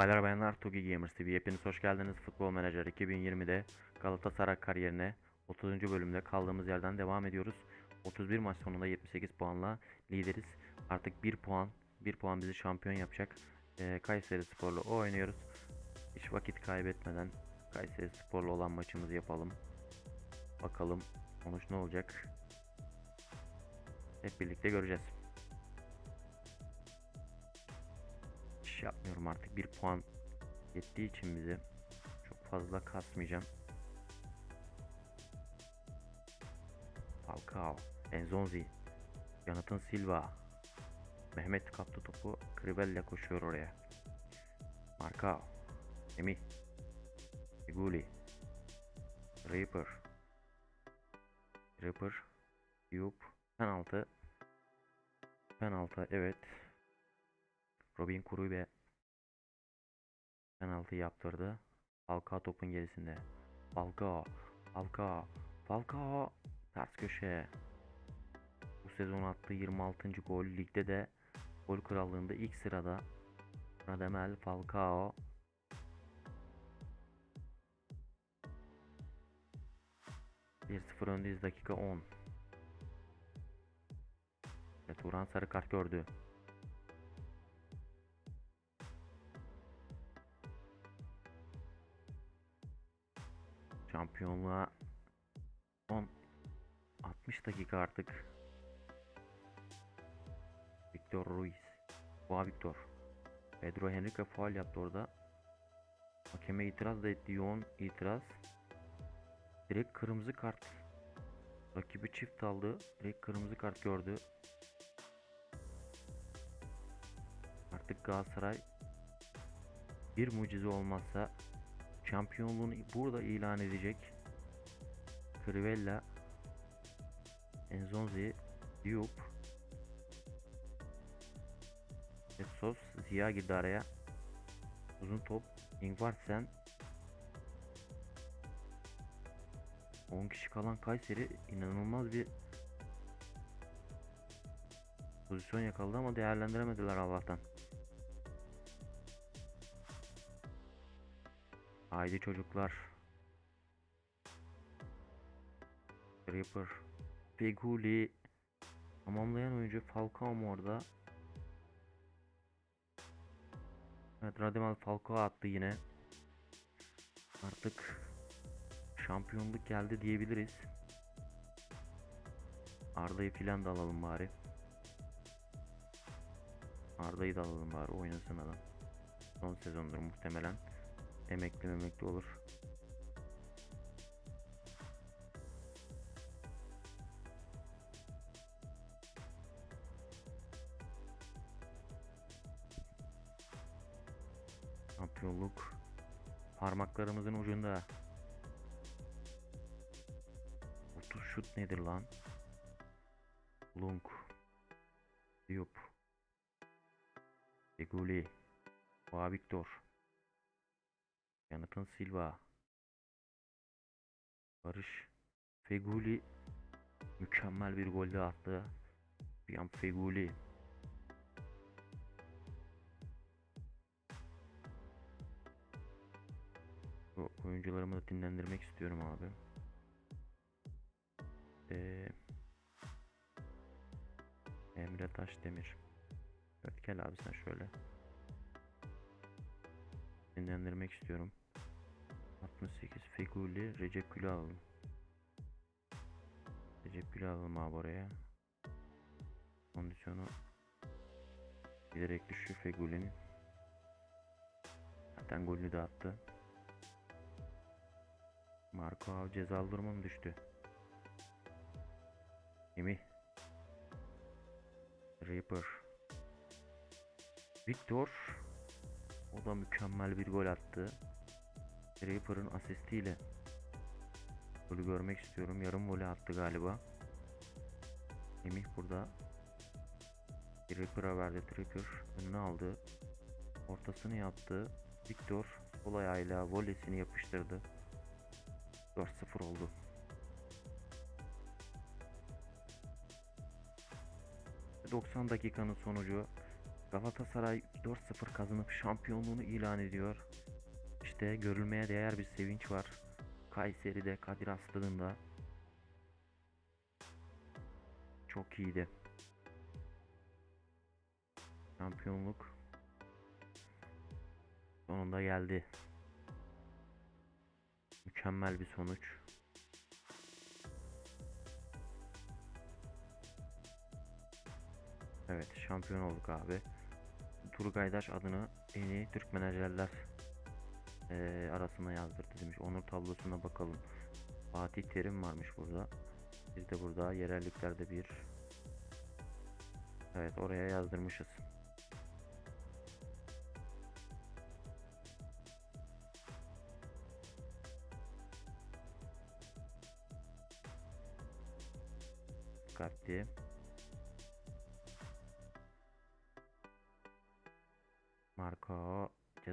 Baylar bayanlar Tugi Gamers TV hepiniz hoş geldiniz. Futbol Manager 2020'de Galatasaray kariyerine 30. bölümde kaldığımız yerden devam ediyoruz. 31 maç sonunda 78 puanla lideriz. Artık 1 puan 1 puan bizi şampiyon yapacak. Ee, Kayseri Spor'la oynuyoruz. Hiç vakit kaybetmeden Kayseri Spor'la olan maçımızı yapalım. Bakalım sonuç ne olacak. Hep birlikte göreceğiz. Hiç yapmıyorum artık. Bir puan yettiği için bize çok fazla kasmayacağım. Falcao, Enzonzi, Jonathan Silva, Mehmet kaptı topu, Krivella koşuyor oraya. Marcao, Emi, Figuli, Reaper, Reaper, Yup, penaltı, penaltı evet. Robin Kurube penaltı yaptırdı. Falcao topun gerisinde. Falcao, Falcao, Falcao ters köşe. Bu sezon attığı 26. gol ligde de gol krallığında ilk sırada. Radamel Falcao. Bir 0 öndeyiz dakika 10. Ve Turan sarı kart gördü. Şampiyonluğa son 60 dakika artık. Victor Ruiz. Boğa Victor. Pedro Henrique faal yaptı orada. Hakeme itiraz da etti. Yoğun itiraz. Direkt kırmızı kart. Rakibi çift aldı. Direkt kırmızı kart gördü. Artık Galatasaray bir mucize olmazsa şampiyonluğunu burada ilan edecek. Crivella, Enzonzi, Diop, Sos, Ziya girdi araya. Uzun top, Ingvartsen. 10 kişi kalan Kayseri inanılmaz bir pozisyon yakaladı ama değerlendiremediler Allah'tan. Haydi çocuklar. Reaper. Feguli. Tamamlayan oyuncu Falcao mu orada? Evet Radamel Falcao attı yine. Artık şampiyonluk geldi diyebiliriz. Arda'yı filan da alalım bari. Arda'yı da alalım bari oynasın adam. Son sezondur muhtemelen. Emekli memekli olur. Şampiyonluk parmaklarımızın ucunda. 30 şut nedir lan? Lung Diop Eguli Boğa Victor Jonathan Silva Barış Feguli mükemmel bir gol de attı. Bir an Feguli Bu oyuncularımı da dinlendirmek istiyorum abi. Ee, Emre Taşdemir. Evet gel abi sen şöyle. Dinlendirmek istiyorum. 68 Feguli Recep Gül'ü alalım. Recep Gül'ü alalım abi oraya. Kondisyonu giderek düşüyor Feguli'nin. Zaten golünü de attı. Marco Av cezalı duruma mı düştü? Emi. Reaper. Victor. O da mükemmel bir gol attı. Reaper'ın asistiyle. Golü görmek istiyorum. Yarım voley attı galiba. Emih burada. Reaper'a verdi. Reaper önüne aldı. Ortasını yaptı. Victor sol ayağıyla volesini yapıştırdı. 4-0 oldu. ...90 dakikanın sonucu Galatasaray 4-0 kazanıp şampiyonluğunu ilan ediyor. İşte görülmeye değer bir sevinç var. Kayseri'de Kadir Aslı'nda. Çok iyiydi. Şampiyonluk sonunda geldi. Mükemmel bir sonuç. Evet şampiyon olduk abi. Turgaydaş adını en iyi Türk menajerler eee, arasına yazdırdı demiş. Onur tablosuna bakalım. Fatih Terim varmış burada. Biz de burada yerelliklerde bir Evet oraya yazdırmışız. Dikkatli.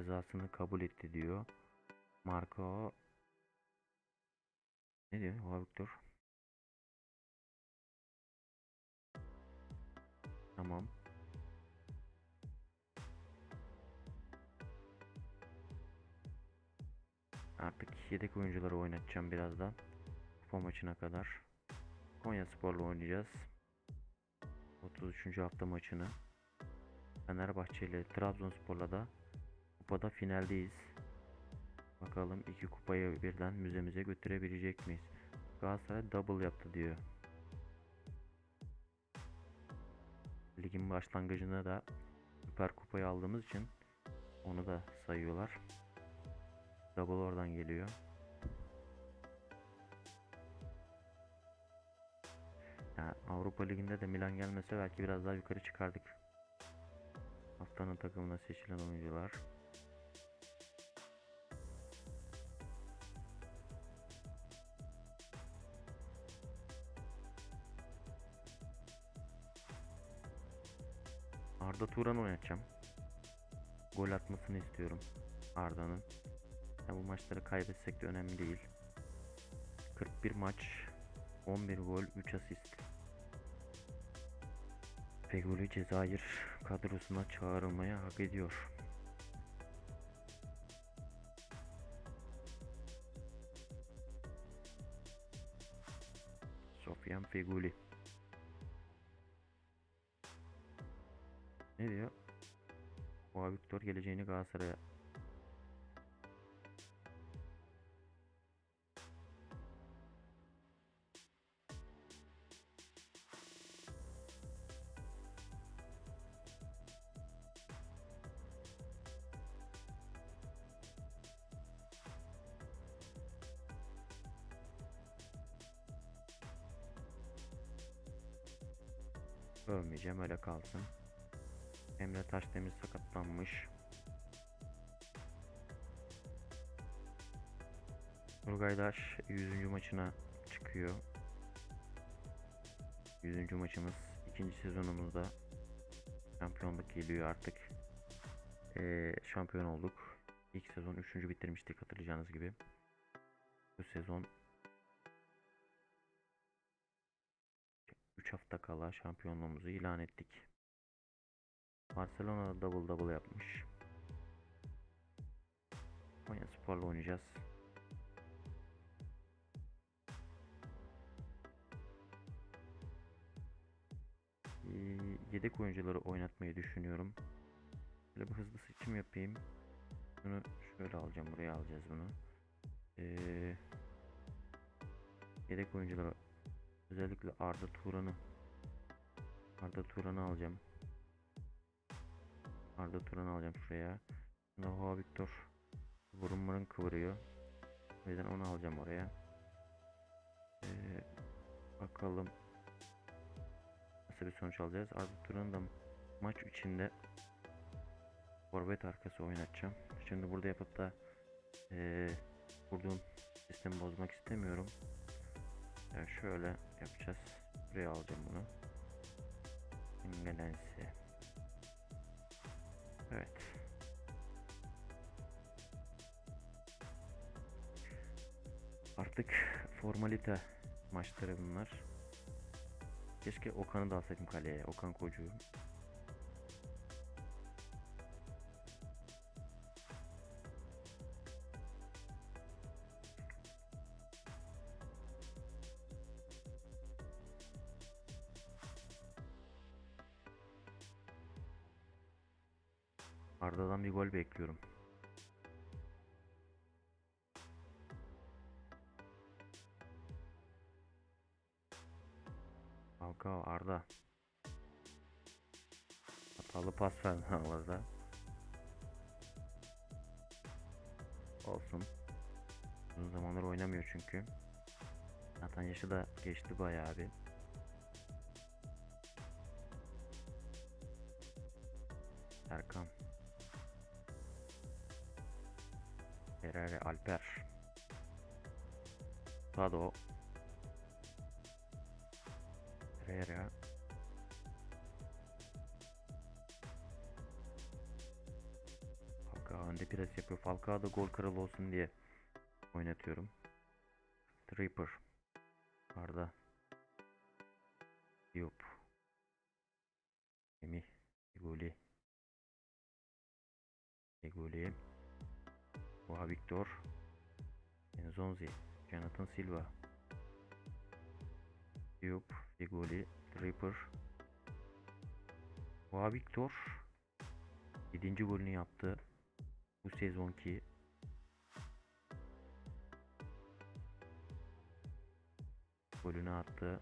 Cezasını kabul etti diyor. Marco ne diyor? Oha Victor. Tamam. Artık yedek oyuncuları oynatacağım birazdan. Kupa maçına kadar. Konya Spor'la oynayacağız. 33. hafta maçını. Fenerbahçe ile Trabzonspor'la da kupada finaldeyiz. Bakalım iki kupayı birden müzemize götürebilecek miyiz? Galatasaray double yaptı diyor. Ligin başlangıcında da Süper Kupayı aldığımız için onu da sayıyorlar. Double oradan geliyor. Ya Avrupa Ligi'nde de Milan gelmese belki biraz daha yukarı çıkardık. Haftanın takımına seçilen oyuncular. Arda Turan oynatacağım. Gol atmasını istiyorum Arda'nın. Ya bu maçları kaybetsek de önemli değil. 41 maç, 11 gol, 3 asist. Feguli Cezayir kadrosuna çağrılmaya hak ediyor. Sofyan Feguli. Ne diyor? Oha Victor geleceğini Galatasaray'a Emre Taşdemir sakatlanmış. Urgaydaş 100. maçına çıkıyor. 100. maçımız ikinci sezonumuzda şampiyonluk geliyor artık. Ee, şampiyon olduk. İlk sezon 3. bitirmiştik hatırlayacağınız gibi. Bu sezon 3 hafta kala şampiyonluğumuzu ilan ettik. Barcelona double double yapmış. Konya Spor'la oynayacağız. Ee, Yedek oyuncuları oynatmayı düşünüyorum. Böyle bir hızlı seçim yapayım. Bunu şöyle alacağım. Buraya alacağız bunu. Ee, yedek oyuncuları özellikle Arda Turan'ı Arda Turan'ı alacağım. Arda Turan'ı alacağım şuraya. Noah Victor burun burun kıvırıyor. O yüzden onu alacağım oraya. Ee, bakalım nasıl bir sonuç alacağız. Arda Turan'ı da maç içinde forvet arkası oynatacağım. Şimdi burada yapıp da ee, kurduğum sistemi bozmak istemiyorum. Yani şöyle yapacağız. Buraya alacağım bunu. İngelensi. Evet. Artık formalite maçları bunlar. Keşke Okan'ı da alsaydım kaleye. Okan Kocuğu. Arda'dan bir gol bekliyorum. Falcao Arda. Hatalı pas verdi havada. Olsun. Uzun zamandır oynamıyor çünkü. Zaten yaşı da geçti bayağı bir. Pres yapıyor. Falcao da gol kralı olsun diye oynatıyorum. Tripper. Arda. Diop. Semih. Iguli. Iguli. Oha Victor. Enzonzi. Jonathan Silva. Diop. Iguli. Tripper. Oha Victor. 7. golünü yaptı. Bu sezonki golünü attı.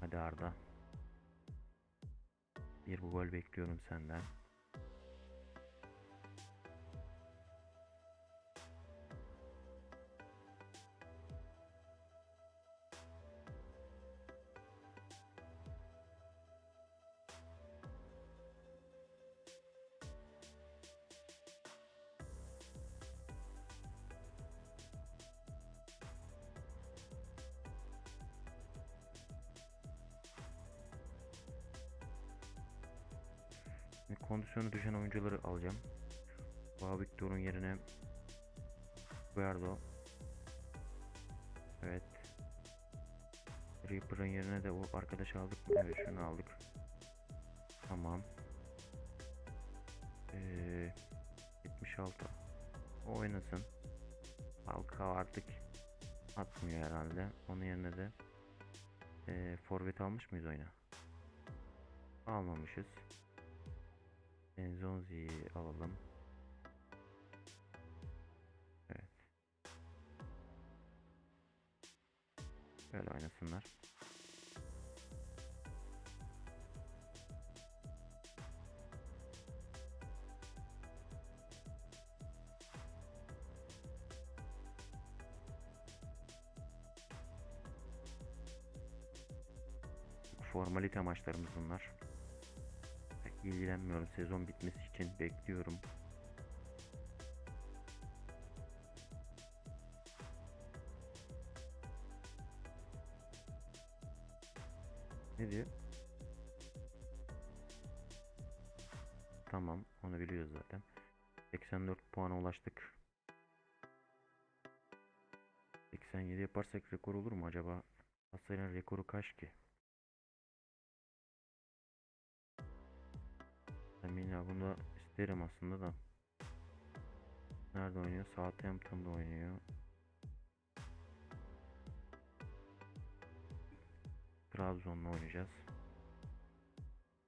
Hadi Arda. Bir bu gol bekliyorum senden. Kondisyonu düşen oyuncuları alacağım. Victor'un yerine Guardo. Evet. Reaper'ın yerine de o arkadaşı aldık mı? Evet şunu aldık. Tamam. Ee, 76. O oynasın. Falcao artık atmıyor herhalde. Onun yerine de ee, forvet almış mıyız oyuna? Almamışız. Enzonzi'yi alalım. Evet. Böyle oynasınlar. Formalite maçlarımız bunlar. İlgilenmiyorum. Sezon bitmesi için bekliyorum. Ne diyor? Tamam, onu biliyoruz zaten. 84 puana ulaştık. 87 yaparsak rekor olur mu acaba? Galatasaray'ın rekoru kaç ki? Emin ya bunu isterim aslında da. Nerede oynuyor? Southampton'da oynuyor. Trabzon'la oynayacağız.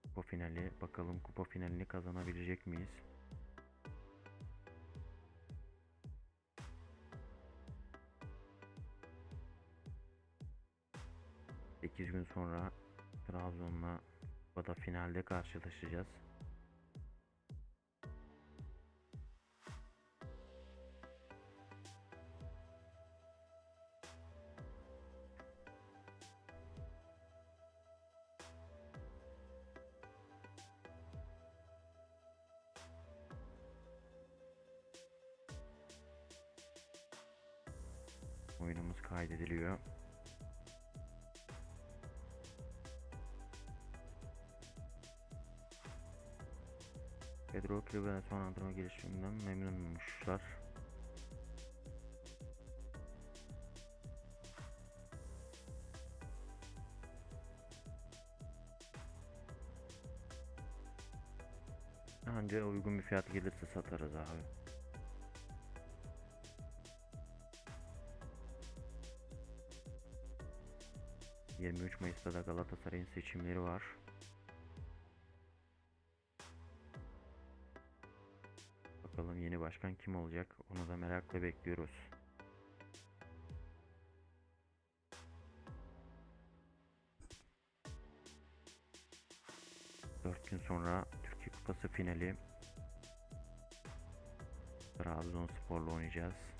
Kupa finali. Bakalım kupa finalini kazanabilecek miyiz? Sekiz gün sonra Trabzon'la kupada finalde karşılaşacağız. Oyunumuz kaydediliyor. Pedro Kriven'e son antrenman gelişiminden memnunmuşlar. Anca uygun bir fiyat gelirse satarız abi. 23 Mayıs'ta da Galatasaray'ın seçimleri var. Bakalım yeni başkan kim olacak? Onu da merakla bekliyoruz. Dört gün sonra Türkiye Kupası finali Trabzonspor'la oynayacağız.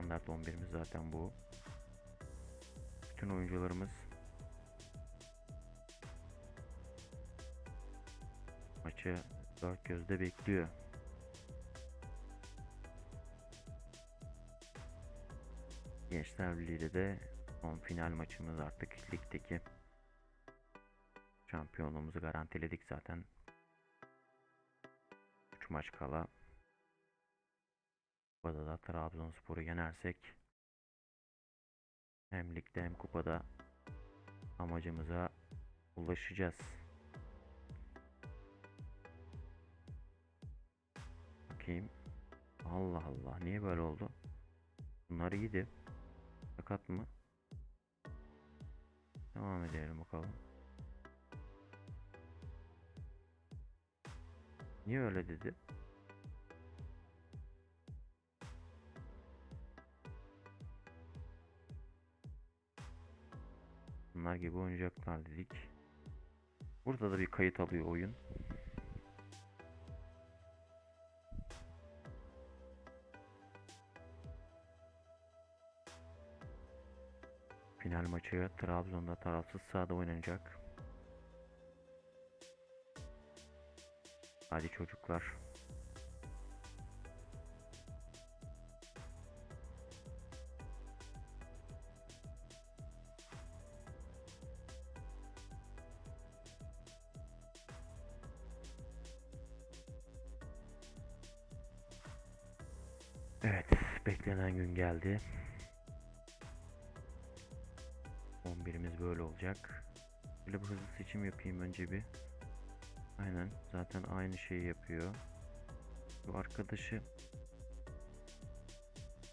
Standart 11'imiz zaten bu. Bütün oyuncularımız maçı dört gözle bekliyor. Gençler Birliği'de de son final maçımız artık ligdeki şampiyonluğumuzu garantiledik zaten. 3 maç kala Kupada da Trabzonspor'u yenersek hem ligde hem kupada amacımıza ulaşacağız. Bakayım. Allah Allah niye böyle oldu? Bunlar iyiydi. Sakat mı? Devam edelim bakalım. Niye öyle dedi? Bunlar gibi oynayacaklar dedik. Burada da bir kayıt alıyor oyun. Final maçı Trabzon'da tarafsız sahada oynanacak. Hadi çocuklar. Evet, beklenen gün geldi. 11'imiz böyle olacak. Böyle bir hızlı seçim yapayım önce bir. Aynen, zaten aynı şeyi yapıyor. Bu arkadaşı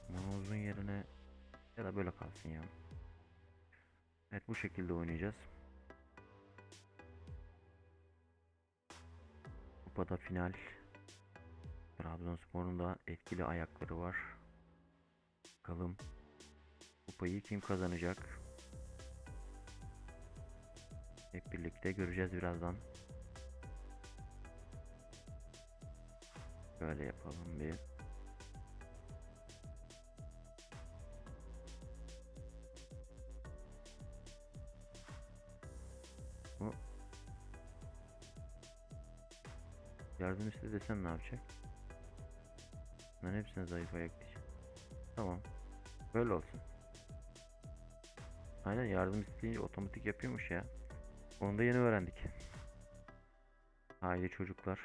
Manoz'un yerine ya da böyle kalsın ya. Evet bu şekilde oynayacağız. Kupada final. Trabzonspor'un da etkili ayakları var. Bakalım kupayı kim kazanacak? Hep birlikte göreceğiz birazdan. Böyle yapalım bir. Bu yardım iste desen ne yapacak? Ben hepsine zayıf ayak diyeceğim. Tamam. Böyle olsun. Aynen yardım isteyince otomatik yapıyormuş ya. Onu da yeni öğrendik. Haydi çocuklar.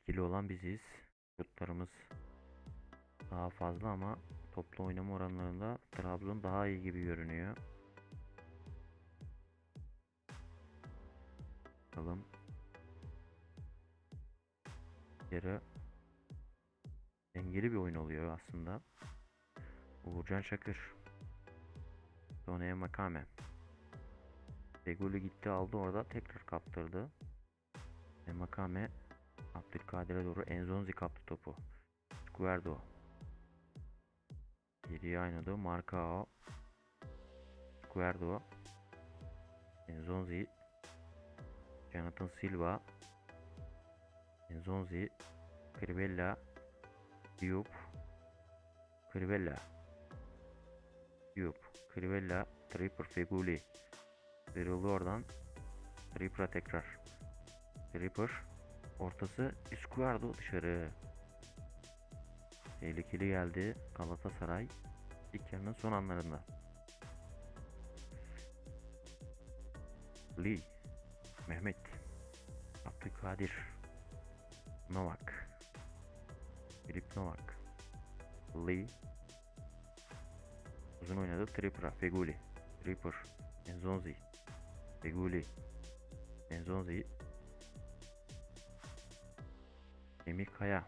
Etkili olan biziz. Şutlarımız daha fazla ama toplu oynama oranlarında Trabzon daha iyi gibi görünüyor. Bakalım. Yarı dengeli bir oyun oluyor aslında. Uğurcan Çakır. Sonaya Makame. Beguli gitti aldı orada tekrar kaptırdı. Ve Makame Abdülkadir'e doğru Enzonzi kaptı topu. Guerdo. Geriye oynadı. Marcao. Guerdo. Enzonzi. Jonathan Silva. Enzonzi. Crivella. Diop. Crivella. Diop. Crivella. Tripper Feguli. Sıyrıldı oradan. Tripper'a tekrar. Tripper. Ortası Iscuardo dışarı. Tehlikeli geldi Galatasaray. İlk yarının son anlarında. Lee. Mehmet. Abdülkadir. Novak. Filip Novak. Lee. Uzun oynadı. Tripra. Feguli. Reaper, Enzonzi, Beguli, Enzonzi, Emir Kaya,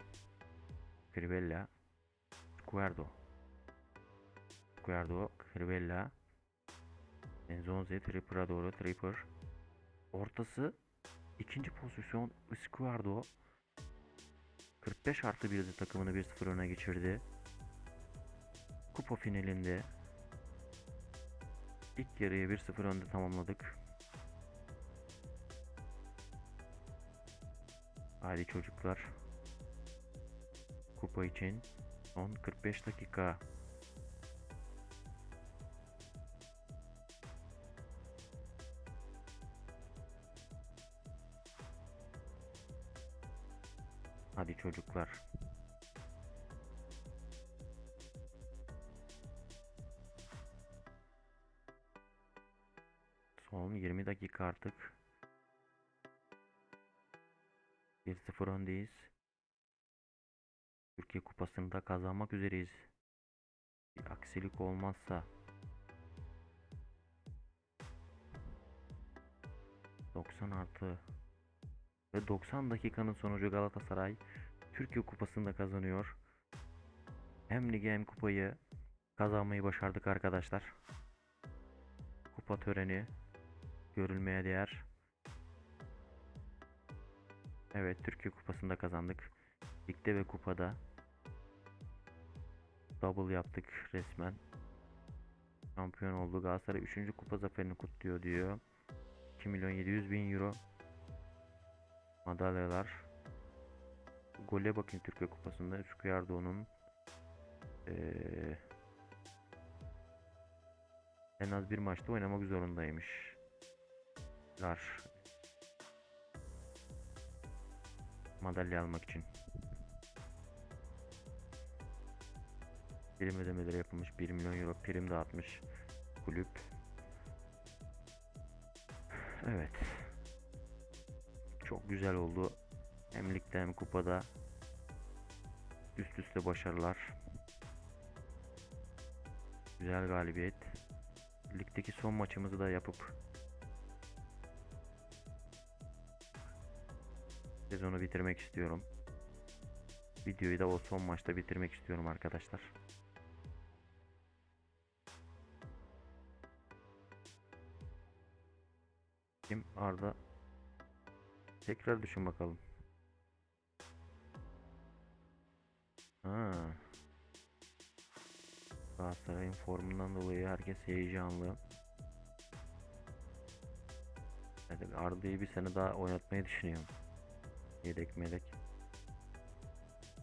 Crivella, Guardo, Guardo, Crivella, Enzonzi, Tripper'a doğru Tripper. Ortası ikinci pozisyon Squardo 45 artı 1'de takımını 1-0 öne geçirdi. Kupa finalinde ilk yarıyı 1-0 önde tamamladık. Haydi çocuklar. Kupa için son 45 dakika. Hadi çocuklar. Son 20 dakika artık. 1-0 öndeyiz. Türkiye Kupası'nı da kazanmak üzereyiz. Bir aksilik olmazsa. 90 artı ve 90 dakikanın sonucu Galatasaray Türkiye Kupası'nı da kazanıyor. Hem ligi hem kupayı kazanmayı başardık arkadaşlar. Kupa töreni görülmeye değer. Evet Türkiye Kupası'nda kazandık. Ligde ve kupada double yaptık resmen. Şampiyon oldu. Galatasaray 3. kupa zaferini kutluyor diyor. 2 milyon 700 bin euro madalyalar. Gole bakın Türkiye Kupası'nda Üsküdar'da ee, en az bir maçta oynamak zorundaymış. Lar. Madalya almak için. Prim ödemeleri yapılmış 1 milyon euro prim dağıtmış kulüp. Evet. Çok güzel oldu. Hem ligde hem kupada üst üste başarılar. Güzel galibiyet. Ligdeki son maçımızı da yapıp sezonu bitirmek istiyorum. Videoyu da o son maçta bitirmek istiyorum arkadaşlar. Kim Arda Tekrar düşün bakalım. Ha. Galatasaray'ın formundan dolayı herkes heyecanlı. Hadi Arda'yı bir sene daha oynatmayı düşünüyorum. Yedek melek.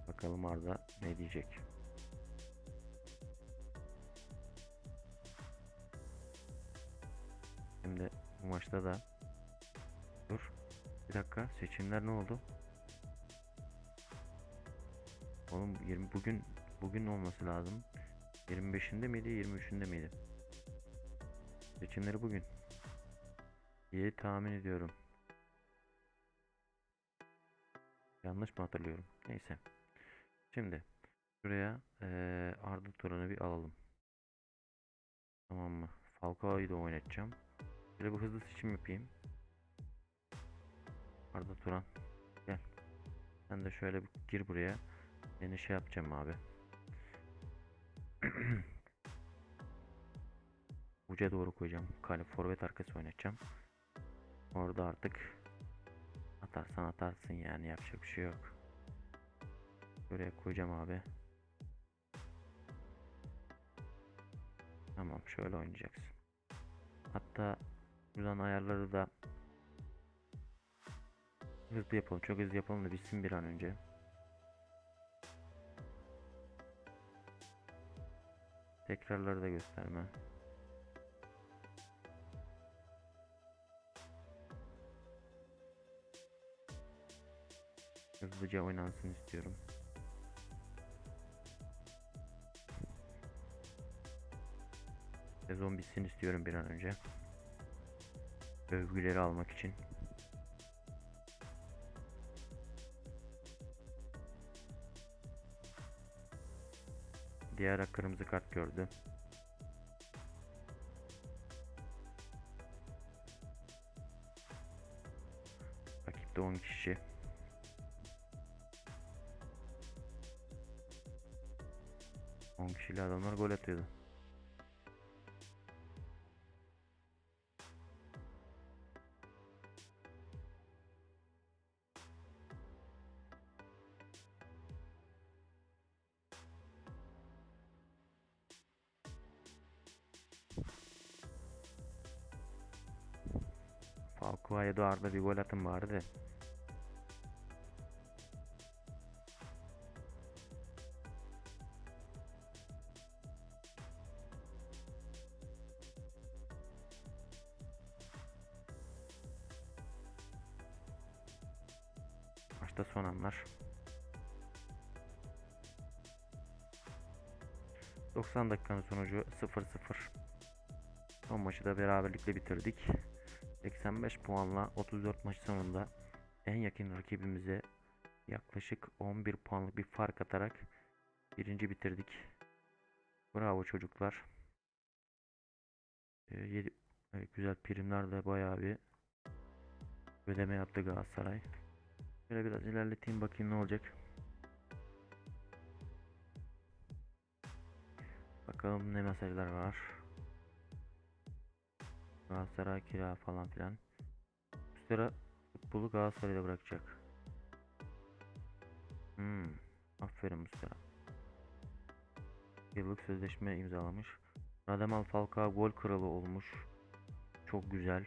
Bakalım Arda ne diyecek. Şimdi bu maçta da dakika seçimler ne oldu? Oğlum 20 bugün bugün olması lazım. 25'inde miydi 23'ünde miydi? Seçimleri bugün. diye tahmin ediyorum. Yanlış mı hatırlıyorum? Neyse. Şimdi şuraya ee, Arda Turan'ı bir alalım. Tamam mı? Falcao'yu da oynatacağım. Şöyle bir hızlı seçim yapayım. Arda Turan gel. Sen de şöyle bir gir buraya. Seni şey yapacağım abi. Uca doğru koyacağım. Kale forvet arkası oynatacağım. Orada artık atarsan atarsın yani yapacak bir şey yok. Buraya koyacağım abi. Tamam şöyle oynayacaksın. Hatta buradan ayarları da hızlı yapalım. Çok hızlı yapalım da bitsin bir an önce. Tekrarları da gösterme. Hızlıca oynansın istiyorum. Sezon bitsin istiyorum bir an önce. Övgüleri almak için. Bir ara kırmızı kart gördü. Rakipte 10 kişi. On kişiyle adamlar gol atıyordu. Eduardo bir gol atın bari de. Maçta son anlar. 90 dakikanın sonucu 0-0. Son maçı da beraberlikle bitirdik. 85 puanla 34 maç sonunda en yakın rakibimize yaklaşık 11 puanlık bir fark atarak birinci bitirdik. Bravo çocuklar. Ee, yedi- evet, güzel primler de bayağı bir ödeme yaptı Galatasaray. Şöyle biraz ilerleteyim bakayım ne olacak. Bakalım ne mesajlar var. Galatasaray kira falan filan. Üstera futbolu Galatasaray'da bırakacak. Hmm. Aferin Mustera. Yıllık sözleşme imzalamış. Radamel Falcao gol kralı olmuş. Çok güzel.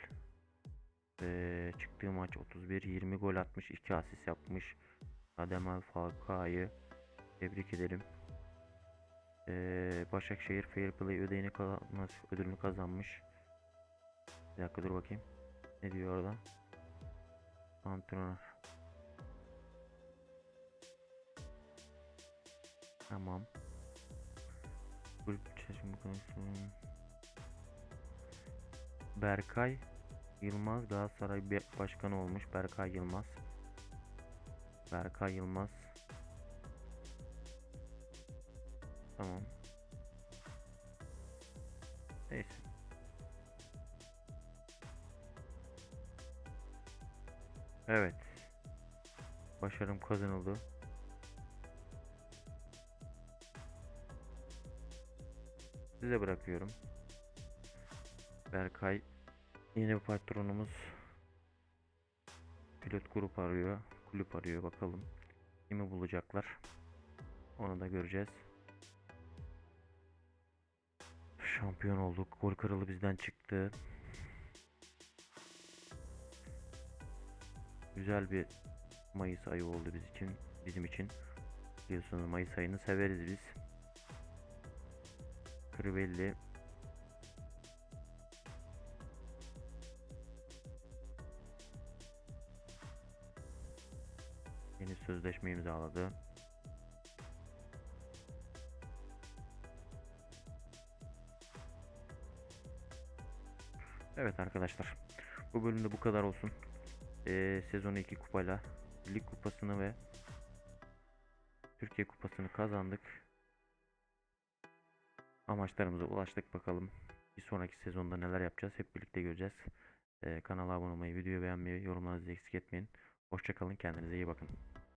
Ve çıktığı maç 31 20 gol atmış, 2 asist yapmış. Radamel Falcao'yu tebrik edelim. Ee, Başakşehir Fair Play ödeğini kazanmış, ödülünü kazanmış. Bir dakika dur bakayım. Ne diyor orada? Antrenör. Tamam. Kulüp çalışma konusu. Berkay Yılmaz Galatasaray başkanı olmuş. Berkay Yılmaz. Berkay Yılmaz. Yeni bir patronumuz. Pilot grup arıyor. Kulüp arıyor bakalım. Kimi bulacaklar. Onu da göreceğiz. Şampiyon olduk. Gol kralı bizden çıktı. Güzel bir Mayıs ayı oldu biz için, bizim için. Biliyorsunuz Mayıs ayını severiz biz. Crivelli sözleşme imzaladı. Evet arkadaşlar. Bu bölümde bu kadar olsun. Ee, sezonu 2 kupayla lig kupasını ve Türkiye kupasını kazandık. Amaçlarımıza ulaştık bakalım. Bir sonraki sezonda neler yapacağız hep birlikte göreceğiz. Ee, kanala abone olmayı, videoyu beğenmeyi, yorumlarınızı eksik etmeyin. Hoşçakalın, kendinize iyi bakın.